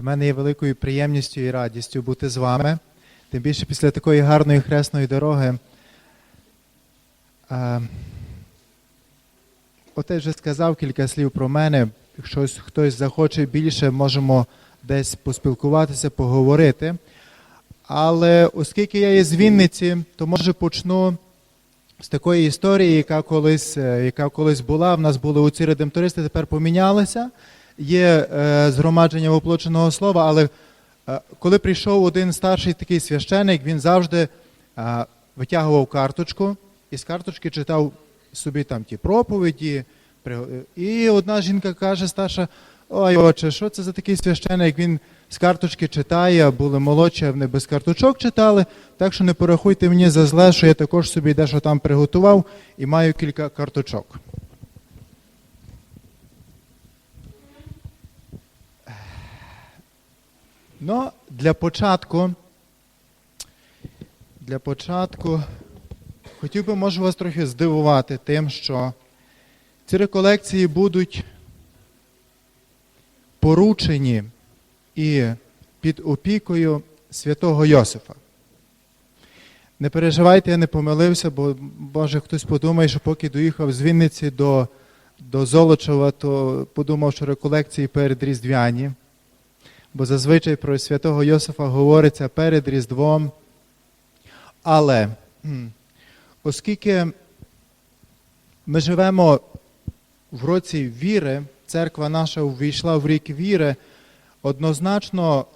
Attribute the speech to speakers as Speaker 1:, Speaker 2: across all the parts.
Speaker 1: Для мене є великою приємністю і радістю бути з вами. Тим більше після такої гарної хресної дороги. Отець вже сказав кілька слів про мене. Якщо хтось захоче більше, можемо десь поспілкуватися, поговорити. Але оскільки я є з Вінниці, то може почну з такої історії, яка колись, е, яка колись була. В нас були оці редемтористи, тепер помінялися. Є е, згромадження воплоченого слова, але е, коли прийшов один старший такий священик, він завжди е, витягував карточку і з карточки читав собі там ті проповіді. І одна жінка каже, старша, ой, отче, що це за такий священик? Він з карточки читає, були молодші, вони без карточок читали. Так що не порахуйте мені за зле, що я також собі дещо там приготував і маю кілька карточок. Ну, для початку, для початку хотів би, може, вас трохи здивувати тим, що ці реколекції будуть поручені і під опікою святого Йосифа. Не переживайте, я не помилився, бо може хтось подумає, що поки доїхав з Вінниці до, до Золочева, то подумав, що реколекції перед Різдвяні. Бо зазвичай про святого Йосифа говориться перед Різдвом. Але оскільки ми живемо в році віри, церква наша увійшла в рік віри, однозначно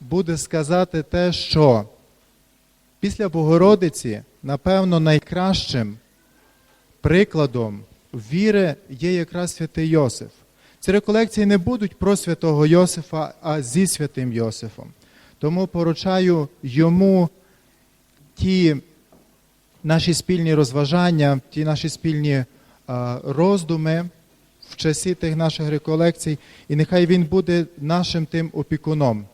Speaker 1: буде сказати те, що після Богородиці, напевно, найкращим прикладом віри є якраз святий Йосиф. Ці реколекції не будуть про святого Йосифа, а зі святим Йосифом. Тому поручаю йому ті наші спільні розважання, ті наші спільні роздуми в часі тих наших реколекцій, і нехай він буде нашим тим опікуном.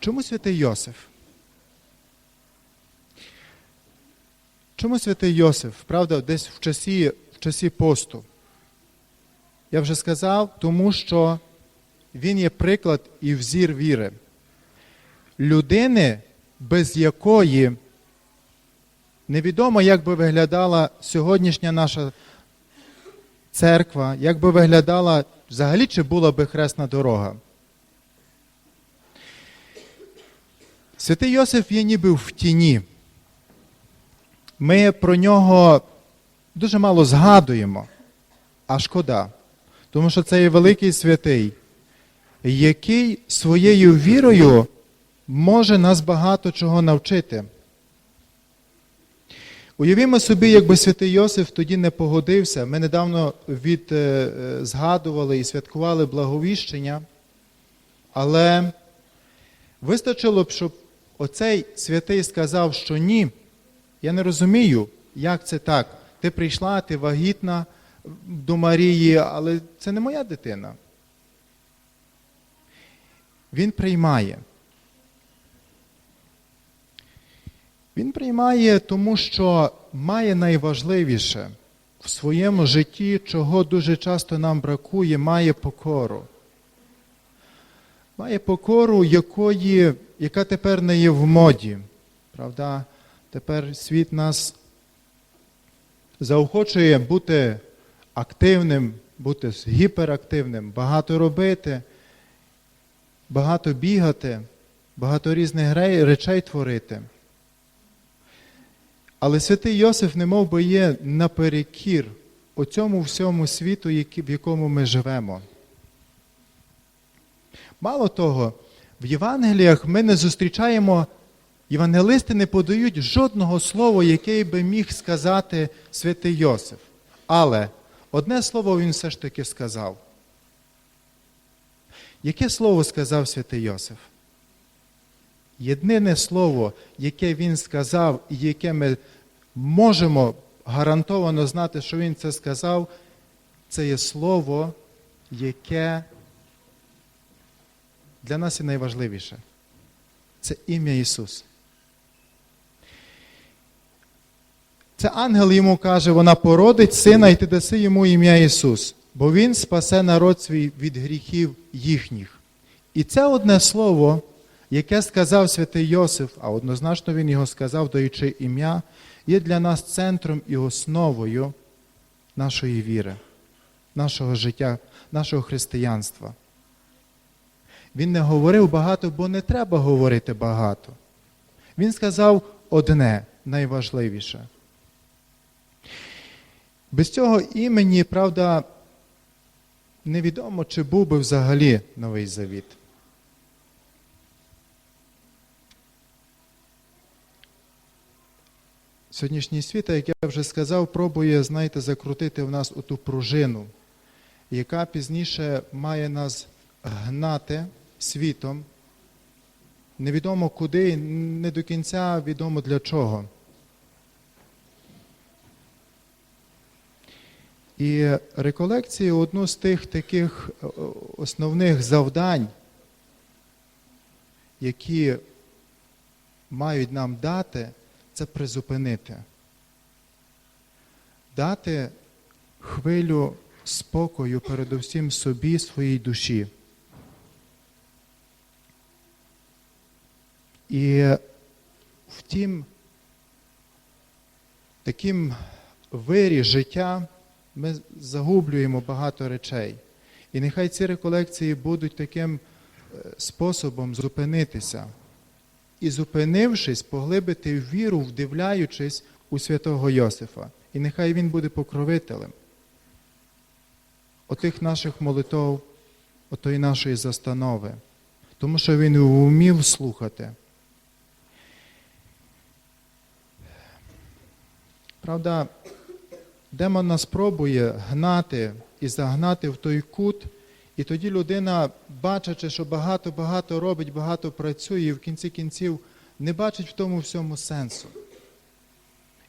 Speaker 1: Чому святий Йосиф? Чому святий Йосиф? Правда, десь в часі, часі посту. Я вже сказав, тому що він є приклад і взір віри. Людини, без якої невідомо, як би виглядала сьогоднішня наша церква, як би виглядала взагалі, чи була би хресна дорога. Святий Йосиф є ніби в тіні. Ми про нього дуже мало згадуємо, а шкода. Тому що це є великий святий, який своєю вірою може нас багато чого навчити. Уявімо собі, якби святий Йосиф тоді не погодився. Ми недавно від, е, згадували і святкували благовіщення, але вистачило б, щоб оцей святий сказав, що ні, я не розумію, як це так. Ти прийшла, ти вагітна до Марії, але це не моя дитина. Він приймає. Він приймає, тому що має найважливіше в своєму житті, чого дуже часто нам бракує, має покору. Має покору, якої, яка тепер не є в моді. Правда? Тепер світ нас заохочує бути активним, бути гіперактивним, багато робити, багато бігати, багато різних речей творити. Але святий Йосиф не мов би є наперекір оцьому всьому світу, в якому ми живемо. Мало того, в Євангеліях ми не зустрічаємо, євангелисти не подають жодного слова, яке би міг сказати святий Йосиф. Але одне слово він все ж таки сказав. Яке слово сказав святий Йосиф? Єдине слово, яке він сказав, і яке ми можемо гарантовано знати, що він це сказав, це є слово, яке для нас є найважливіше. Це ім'я Ісус. Це ангел йому каже, вона породить сина, і ти даси йому ім'я Ісус. бо Він спасе народ свій від гріхів їхніх. І це одне слово, яке сказав святий Йосиф, а однозначно він його сказав, даючи ім'я, є для нас центром і основою нашої віри, нашого життя, нашого християнства. Він не говорив багато, бо не треба говорити багато. Він сказав одне найважливіше. Без цього імені, правда, невідомо, чи був би взагалі новий завіт. Сьогоднішній світ, як я вже сказав, пробує, знаєте, закрутити в нас оту пружину, яка пізніше має нас гнати світом. Невідомо куди, не до кінця відомо для чого. І реколекції одну з тих таких е, основних завдань, які мають нам дати, це призупинити. Дати хвилю спокою передусім собі, своїй душі. І втім, таким вирі життя ми загублюємо багато речей. І нехай ці реколекції будуть таким е, способом зупинитися. І зупинившись, поглибити віру, вдивляючись у святого Йосифа. І нехай він буде покровителем отих наших молитов, отої нашої застанови. Тому що він вмів слухати. Правда, демон нас пробує гнати і загнати в той кут, і тоді людина, бачачи, що багато-багато робить, багато працює, і в кінці кінців не бачить в тому всьому сенсу.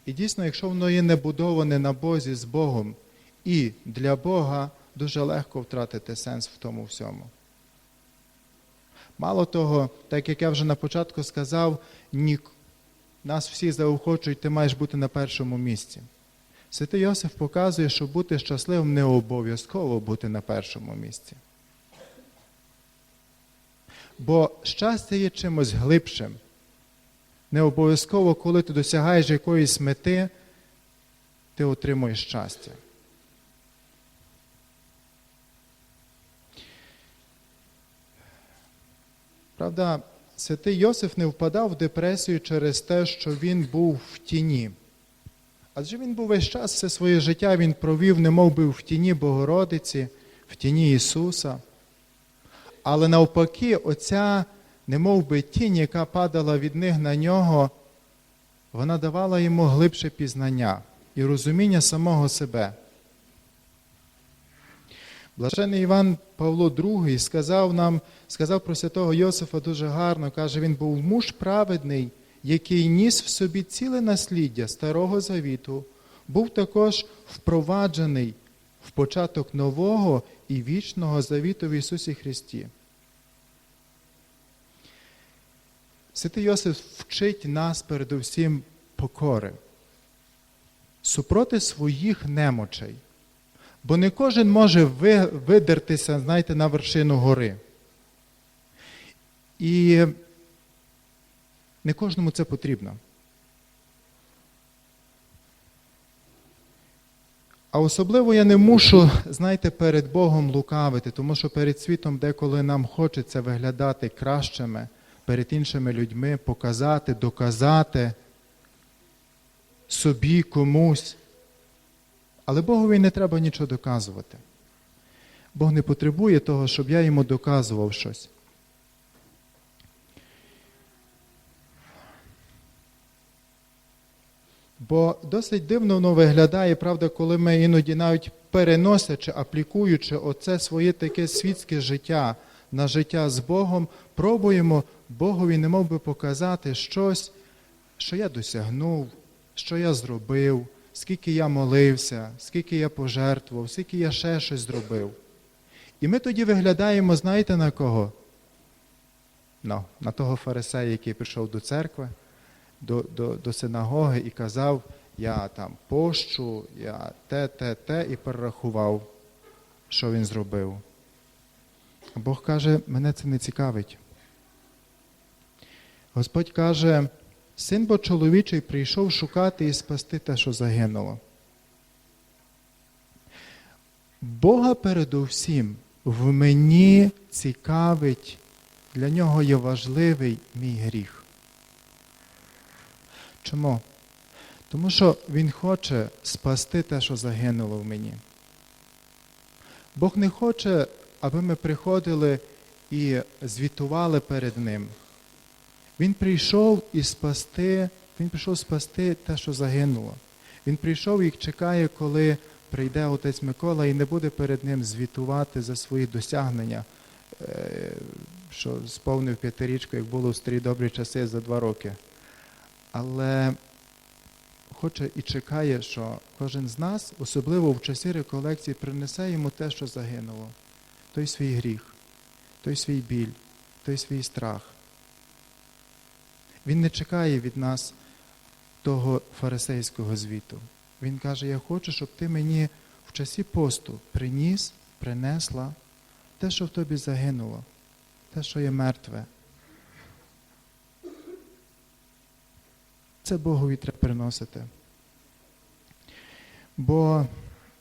Speaker 1: І дійсно, якщо воно є небудоване на Бозі з Богом і для Бога, дуже легко втратити сенс в тому всьому. Мало того, так як я вже на початку сказав, ні, нас всі заохочують, ти маєш бути на першому місці. Святий Йосиф показує, що бути щасливим не обов'язково бути на першому місці. Бо щастя є чимось глибшим. Не обов'язково, коли ти досягаєш якоїсь мети, ти отримуєш щастя. Правда, святий Йосиф не впадав в депресію через те, що він був в тіні. Адже він був весь час все своє життя він провів, не би в тіні Богородиці, в тіні Ісуса. Але навпаки, оця, не би тінь, яка падала від них на нього, вона давала йому глибше пізнання і розуміння самого себе. Блажений Іван Павло II сказав нам, сказав про святого Йосифа дуже гарно, каже, він був муж праведний, який ніс в собі ціле насліддя Старого Завіту, був також впроваджений в початок нового і вічного завіту в Ісусі Христі. Святий Йосиф вчить нас передусім покори, супроти своїх немочей. Бо не кожен може видертися, знаєте, на вершину гори. І не кожному це потрібно. А особливо я не мушу, знаєте, перед Богом лукавити, тому що перед світом деколи нам хочеться виглядати кращими перед іншими людьми, показати, доказати собі комусь. Але Богові не треба нічого доказувати. Бог не потребує того, щоб я йому доказував щось. Бо досить дивно воно виглядає, правда, коли ми іноді навіть переносячи, аплікуючи оце своє таке світське життя на життя з Богом, пробуємо Богові немов би показати щось, що я досягнув, що я зробив, скільки я молився, скільки я пожертвував, скільки я ще щось зробив. І ми тоді виглядаємо, знаєте, на кого? No, на того фарисея, який прийшов до церкви до до, до синагоги і казав, я там пощу, я те, те, те, і перерахував. що він зробив. Бог каже, мене це не цікавить. Господь каже, син бо чоловічий прийшов шукати і спасти те, що загинуло. Бога передусім в мені цікавить, для нього є важливий мій гріх. Чому? Тому що Він хоче спасти те, що загинуло в мені. Бог не хоче, аби ми приходили і звітували перед Ним. Він прийшов і спасти, Він прийшов спасти те, що загинуло. Він прийшов і чекає, коли прийде отець Микола і не буде перед ним звітувати за свої досягнення, е, що сповнив п'ятирічку, як було в старі добрі часи за два роки. Але хоче і чекає, що кожен з нас, особливо в часі реколекції, принесе йому те, що загинуло, той свій гріх, той свій біль, той свій страх. Він не чекає від нас того фарисейського звіту. Він каже: Я хочу, щоб ти мені в часі посту приніс, принесла те, що в тобі загинуло, те, що є мертве. Це Богові треба приносити. Бо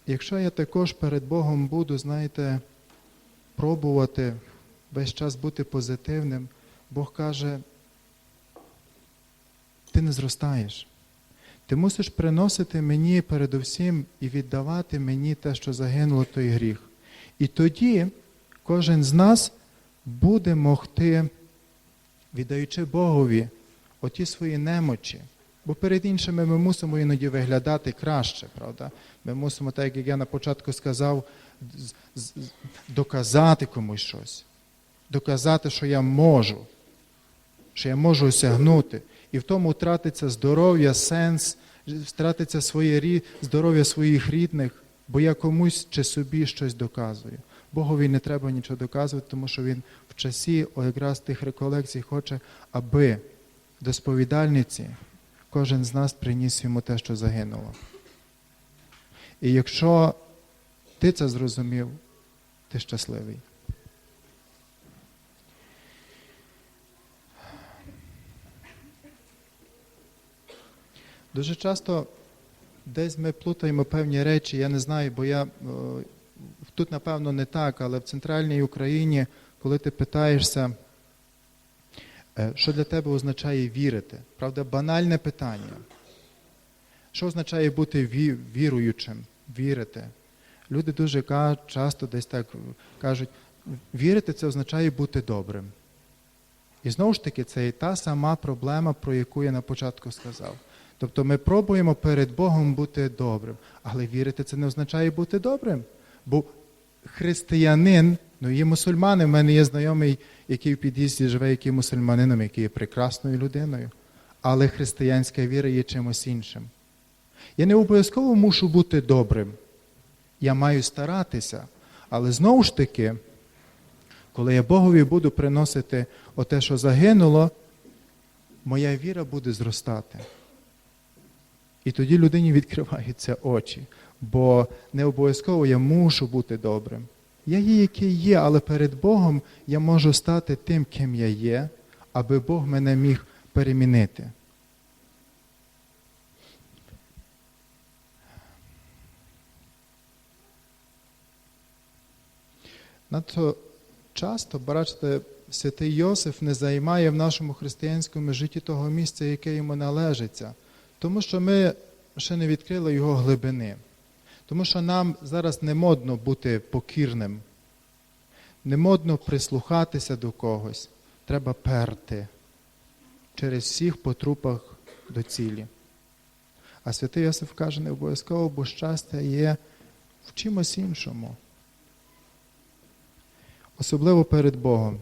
Speaker 1: якщо я також перед Богом буду, знаєте, пробувати весь час бути позитивним, Бог каже, ти не зростаєш. Ти мусиш приносити мені передусім і віддавати мені те, що загинуло той гріх. І тоді кожен з нас буде могти, віддаючи Богові оті свої немочі. Бо перед іншими ми мусимо іноді виглядати краще, правда? Ми мусимо, так як я на початку сказав, доказати комусь щось, доказати, що я можу, що я можу осягнути. І в тому втратиться здоров'я, сенс, втратиться своє здоров'я своїх рідних, бо я комусь чи собі щось доказую. Богові не треба нічого доказувати, тому що він в часі якраз тих реколекцій хоче, аби до сповідальниці кожен з нас приніс йому те, що загинуло. І якщо ти це зрозумів, ти щасливий. Дуже часто десь ми плутаємо певні речі, я не знаю, бо я е, тут, напевно, не так, але в центральній Україні, коли ти питаєшся, що для тебе означає вірити? Правда, банальне питання. Що означає бути віруючим, вірити? Люди дуже часто десь так кажуть, вірити це означає бути добрим. І знову ж таки, це і та сама проблема, про яку я на початку сказав. Тобто ми пробуємо перед Богом бути добрим, але вірити це не означає бути добрим. Бо християнин, ну є мусульмани, в мене є знайомий, який в під'їзді живе, який є мусульманином, який є прекрасною людиною. Але християнська віра є чимось іншим. Я не обов'язково мушу бути добрим. Я маю старатися. Але знову ж таки, коли я Богові буду приносити оте, що загинуло, моя віра буде зростати. І тоді людині відкриваються очі. Бо не обов'язково я мушу бути добрим. Я є, який є, але перед Богом я можу стати тим, ким я є, аби Бог мене міг перемінити. Надто часто, бачите, святий Йосиф не займає в нашому християнському житті того місця, яке йому належиться, тому що ми ще не відкрили його глибини. Тому що нам зараз не модно бути покірним, не модно прислухатися до когось. Треба перти через всіх по трупах до цілі. А святий Йосиф каже, не обов'язково, бо щастя є в чимось іншому. Особливо перед Богом.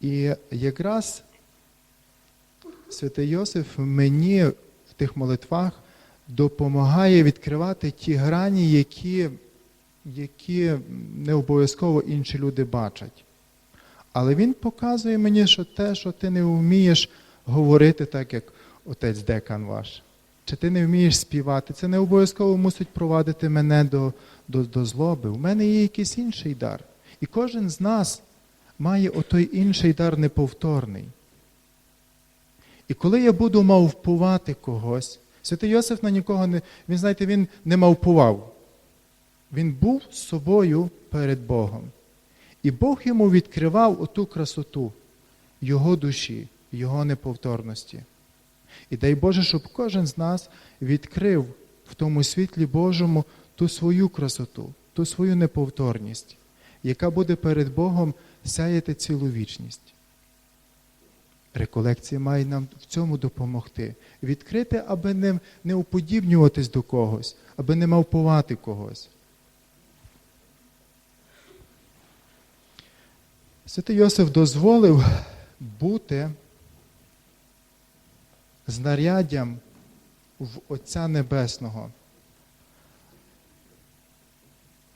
Speaker 1: І якраз святий Йосиф мені тих молитвах допомагає відкривати ті грані, які, які не обов'язково інші люди бачать. Але він показує мені, що те, що ти не вмієш говорити так, як отець декан ваш. чи ти не вмієш співати, це не обов'язково мусить провадити мене до, до, до злоби. У мене є якийсь інший дар. І кожен з нас має отой інший дар неповторний. І коли я буду мавпувати когось, святий Йосиф на нікого не. Він, знаєте, він не мавпував. Він був собою перед Богом. І Бог йому відкривав оту красоту його душі, його неповторності. І дай Боже, щоб кожен з нас відкрив в тому світлі Божому ту свою красоту, ту свою неповторність, яка буде перед Богом сяяти цілу вічність. Реколекція має нам в цьому допомогти. Відкрити, аби не, не уподібнюватись до когось, аби не мавпувати когось. Святий Йосиф дозволив бути знаряддям в Отця Небесного.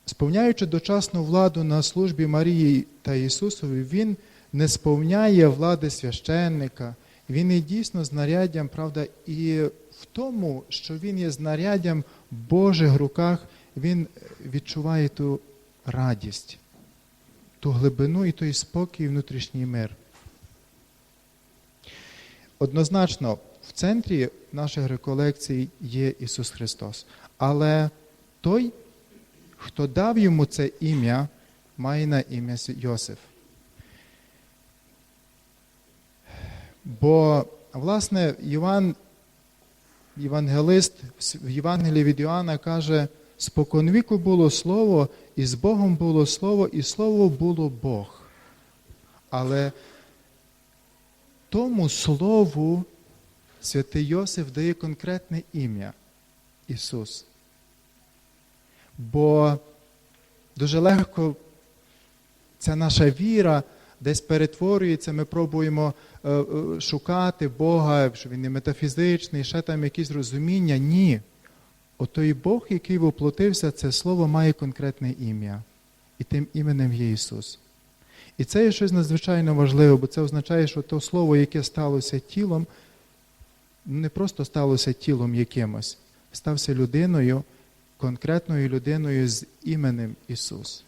Speaker 1: Сповняючи дочасну владу на службі Марії та Ісусові, Він не сповняє влади священника, Він є дійсно знаряддям, правда, і в тому, що Він є знаряддям Божих руках, Він відчуває ту радість, ту глибину і той спокій, і внутрішній мир. Однозначно, в центрі наших реколекцій є Ісус Христос. Але той, хто дав йому це ім'я, має на ім'я Йосиф. Бо, власне, Іван, Євангелист в Євангелії від Іоанна каже, споконвіку було слово, і з Богом було слово, і слово було Бог. Але тому слову святий Йосиф дає конкретне ім'я Ісус. Бо дуже легко ця наша віра десь перетворюється, ми пробуємо е, е, шукати Бога, що Він не метафізичний, ще там якісь розуміння. Ні. Отой Бог, який воплотився, це слово має конкретне ім'я. І тим іменем є Ісус. І це є щось надзвичайно важливе, бо це означає, що то слово, яке сталося тілом, не просто сталося тілом якимось, стався людиною, конкретною людиною з іменем Ісус.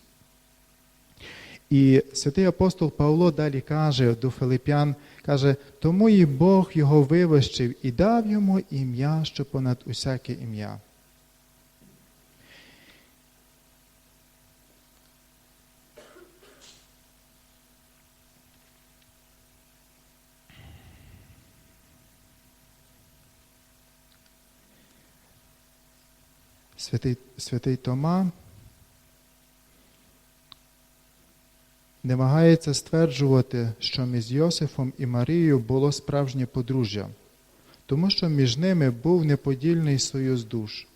Speaker 1: І святий апостол Павло далі каже до Филип'ян, каже, тому і Бог його вивищив і дав йому ім'я, що понад усяке ім'я. Святий, святий Тома намагається стверджувати, що між Йосифом і Марією було справжнє подружжя, тому що між ними був неподільний союз душ.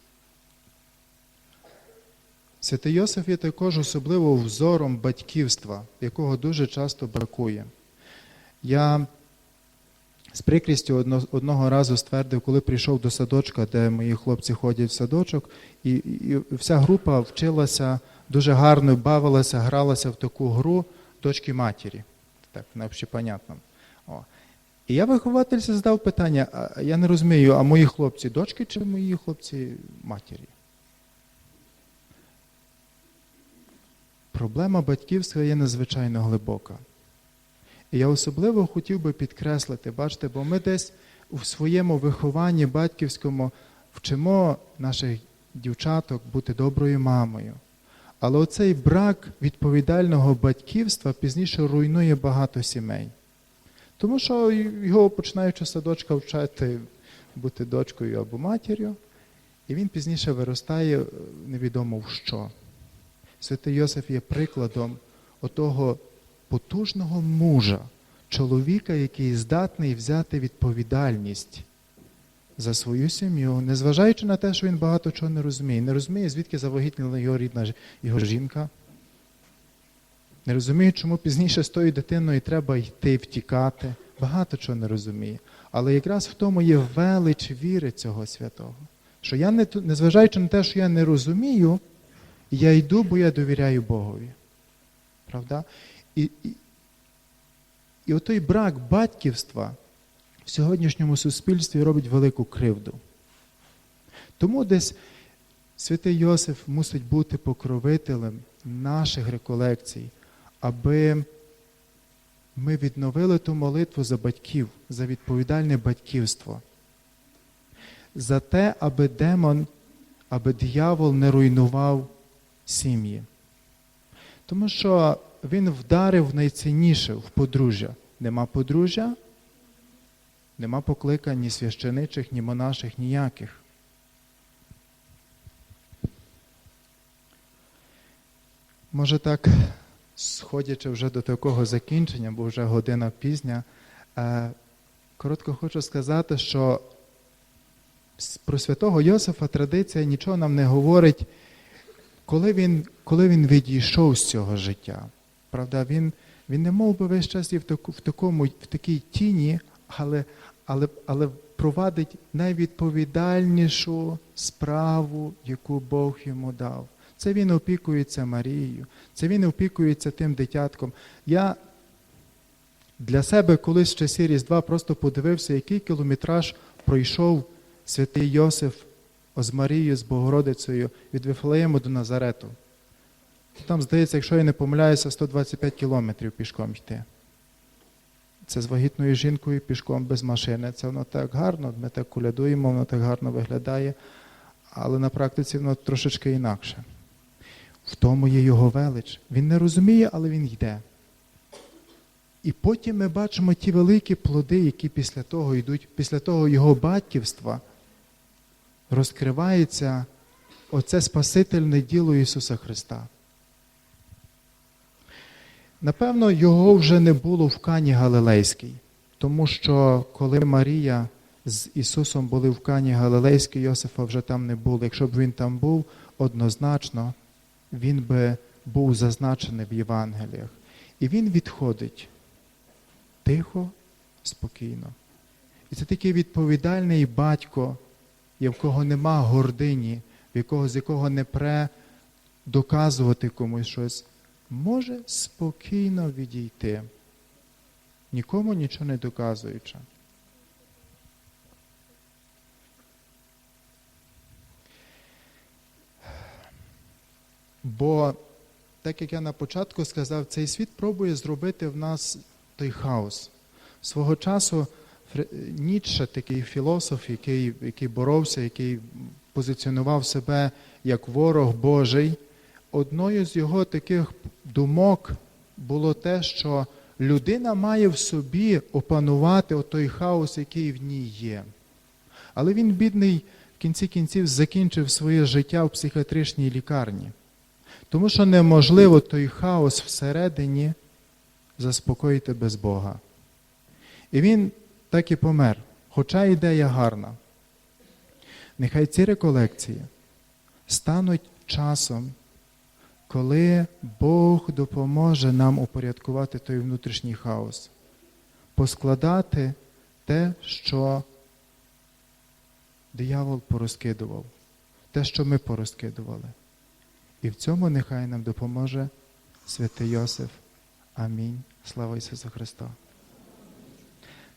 Speaker 1: Святий Йосиф є також особливо взором батьківства, якого дуже часто бракує. Я з прикрістю одного разу ствердив, коли прийшов до садочка, де мої хлопці ходять в садочок, і, і вся група вчилася дуже гарно, бавилася, гралася в таку гру дочки матері. Так, на общепонятному. О. І я виховательці задав питання: а я не розумію, а мої хлопці дочки чи мої хлопці матері? Проблема батьківства є надзвичайно глибока. І я особливо хотів би підкреслити, бачите, бо ми десь у своєму вихованні батьківському вчимо наших дівчаток бути доброю мамою. Але оцей брак відповідального батьківства пізніше руйнує багато сімей. Тому що його починаючи садочка вчати бути дочкою або матір'ю, і він пізніше виростає невідомо в що. Святий Йосиф є прикладом отого потужного мужа, чоловіка, який здатний взяти відповідальність за свою сім'ю, незважаючи на те, що він багато чого не розуміє. Не розуміє, звідки завагітніла його рідна його жінка. Не розуміє, чому пізніше з тою дитиною треба йти, втікати. Багато чого не розуміє. Але якраз в тому є велич віри цього святого. Що я, не, незважаючи на те, що я не розумію, я йду, бо я довіряю Богові. Правда? І, і, і отой брак батьківства в сьогоднішньому суспільстві робить велику кривду. Тому десь святий Йосиф мусить бути покровителем наших реколекцій, аби ми відновили ту молитву за батьків, за відповідальне батьківство, за те, аби демон, аби диявол не руйнував сім'ї. Тому що він вдарив найцінніше в подружжя. Нема подружжя, нема покликань ні священичих, ні монаших, ніяких. Може так, сходячи вже до такого закінчення, бо вже година пізня, е, коротко хочу сказати, що про святого Йосифа традиція нічого нам не говорить, коли він, коли він відійшов з цього життя. Правда, він, він не мов би весь час і в, таку, в, такому, в такій тіні, але, але, але провадить найвідповідальнішу справу, яку Бог йому дав. Це він опікується Марією, це він опікується тим дитятком. Я для себе колись в часі Різдва просто подивився, який кілометраж пройшов святий Йосиф з Марією, з Богородицею від Вифлеєму до Назарету. Там, здається, якщо я не помиляюся, 125 кілометрів пішком йти. Це з вагітною жінкою пішком без машини. Це воно так гарно, ми так кулядуємо, воно так гарно виглядає, але на практиці воно трошечки інакше. В тому є його велич. Він не розуміє, але він йде. І потім ми бачимо ті великі плоди, які після того йдуть, після того його батьківства розкривається оце Спасительне діло Ісуса Христа. Напевно, його вже не було в Кані Галилейській, тому що коли Марія з Ісусом були в Кані Галилейській, Йосифа вже там не було. Якщо б він там був, однозначно він би був зазначений в Євангеліях. І він відходить тихо, спокійно. І це такий відповідальний батько, в кого нема гордині, в якого, з якого не пре доказувати комусь щось, може спокійно відійти, нікому нічого не доказуючи. Бо, так як я на початку сказав, цей світ пробує зробити в нас той хаос. Свого часу Ніцше, такий філософ, який, який боровся, який позиціонував себе як ворог Божий, одною з його таких думок було те, що людина має в собі опанувати той хаос, який в ній є. Але він, бідний, в кінці кінців закінчив своє життя в психіатричній лікарні. Тому що неможливо той хаос всередині заспокоїти без Бога. І він так і помер, хоча ідея гарна. Нехай ці реколекції стануть часом, коли Бог допоможе нам упорядкувати той внутрішній хаос, поскладати те, що диявол порозкидував, те, що ми порозкидували. І в цьому нехай нам допоможе святий Йосиф. Амінь. Слава Ісусу Христу.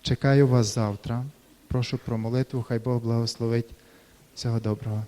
Speaker 1: Чекаю вас завтра. Прошу про молитву, хай Бог благословить. Всього доброго.